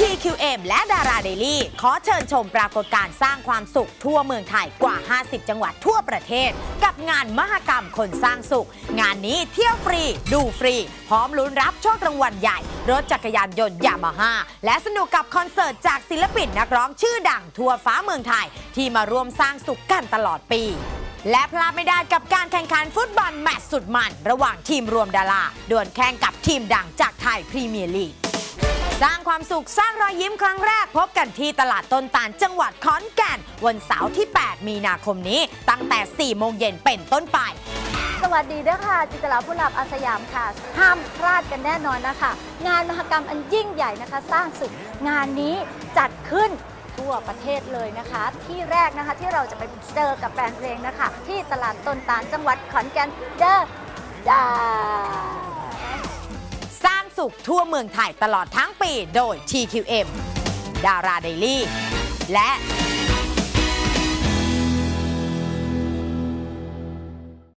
TQM และดาราเดลี่ขอเชิญชมปรากฏการณ์สร้างความสุขทั่วเมืองไทยกว่า 50 จังหวัดทั่วประเทศ กับงานมหกรรมคนสร้างสุข งานนี้เที่ยวฟรี ดูฟรี พร้อมลุ้นรับโชครางวัลใหญ่ รถจักรยานยนต์ยามาฮ่าและสนุกกับคอนเสิร์ตจากศิลปินนักร้องชื่อดังทั่วฟ้าเมืองไทย ที่มาร่วมสร้างสุขกันตลอดปีและพลาดไม่ได้กับการแข่งขันฟุตบอลแมตช์สุดมัน ระหว่างทีมรวมดาราดวลแข่งกับทีมดังจากไทยพรีเมียร์ลีก สร้างความสุขสร้างรอยยิ้มครั้งแรก พบกันที่ตลาดต้นตาลจังหวัดขอนแก่น วันเสาร์ที่ 8 มีนาคมนี้ ตั้งแต่ 4 โมงเย็นเป็นต้นไป สวัสดีด้วยค่ะ จิตรลาผู้หลับอาสยามค่ะ ห้ามพลาดกันแน่นอนนะคะ งานมหกรรมอันยิ่งใหญ่นะคะ สร้างสุขงานนี้จัดขึ้นทั่วประเทศเลยนะคะ ที่แรกนะคะที่เราจะไปเจอกับแฟนเพลงนะคะ ที่ตลาดต้นตาลจังหวัดขอนแก่นเด้อจ้าจ้า สุขทั่วเมืองไทยตลอดทั้งปีโดย TQM ดาราเดลี่และ